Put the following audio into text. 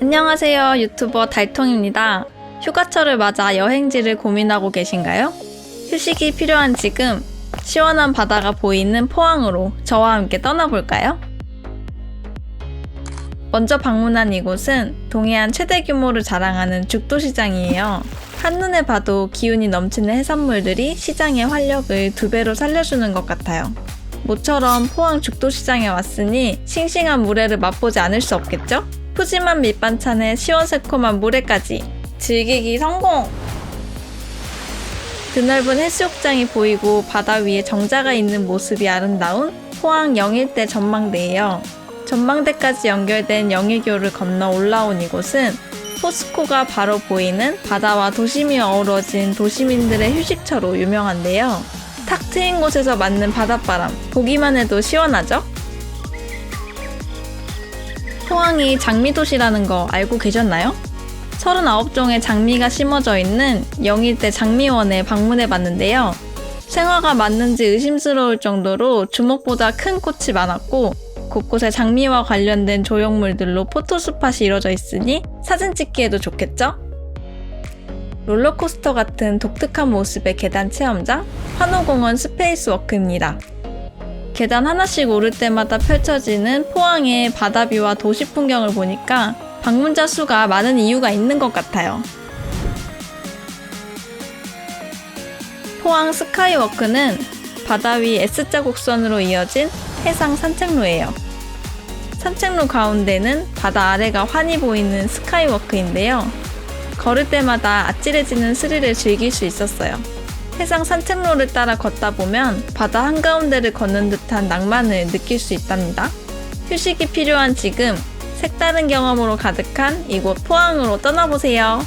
안녕하세요. 유튜버 달통입니다. 휴가철을 맞아 여행지를 고민하고 계신가요? 휴식이 필요한 지금 시원한 바다가 보이는 포항으로 저와 함께 떠나볼까요? 먼저 방문한 이곳은 동해안 최대 규모를 자랑하는 죽도시장이에요. 한눈에 봐도 기운이 넘치는 해산물들이 시장의 활력을 두 배로 살려주는 것 같아요. 모처럼 포항 죽도시장에 왔으니 싱싱한 물회를 맛보지 않을 수 없겠죠? 푸짐한 밑반찬에 시원새콤한 물회까지 즐기기 성공! 드넓은 해수욕장이 보이고 바다 위에 정자가 있는 모습이 아름다운 포항 영일대 전망대예요. 전망대까지 연결된 영일교를 건너 올라온 이곳은 포스코가 바로 보이는 바다와 도심이 어우러진 도시민들의 휴식처로 유명한데요. 탁 트인 곳에서 맞는 바닷바람, 보기만 해도 시원하죠? 포항이 장미도시라는 거 알고 계셨나요? 39종의 장미가 심어져 있는 영일대 장미원에 방문해 봤는데요. 생화가 맞는지 의심스러울 정도로 주먹보다 큰 꽃이 많았고 곳곳에 장미와 관련된 조형물들로 포토스팟이 이루어져 있으니 사진 찍기에도 좋겠죠? 롤러코스터 같은 독특한 모습의 계단 체험장 환호공원 스페이스워크입니다. 계단 하나씩 오를 때마다 펼쳐지는 포항의 바다뷰와 도시 풍경을 보니까 방문자 수가 많은 이유가 있는 것 같아요. 포항 스카이워크는 바다 위 S자 곡선으로 이어진 해상 산책로예요. 산책로 가운데는 바다 아래가 환히 보이는 스카이워크인데요. 걸을 때마다 아찔해지는 스릴을 즐길 수 있었어요. 해상 산책로를 따라 걷다 보면 바다 한가운데를 걷는 듯한 낭만을 느낄 수 있답니다. 휴식이 필요한 지금 색다른 경험으로 가득한 이곳 포항으로 떠나보세요.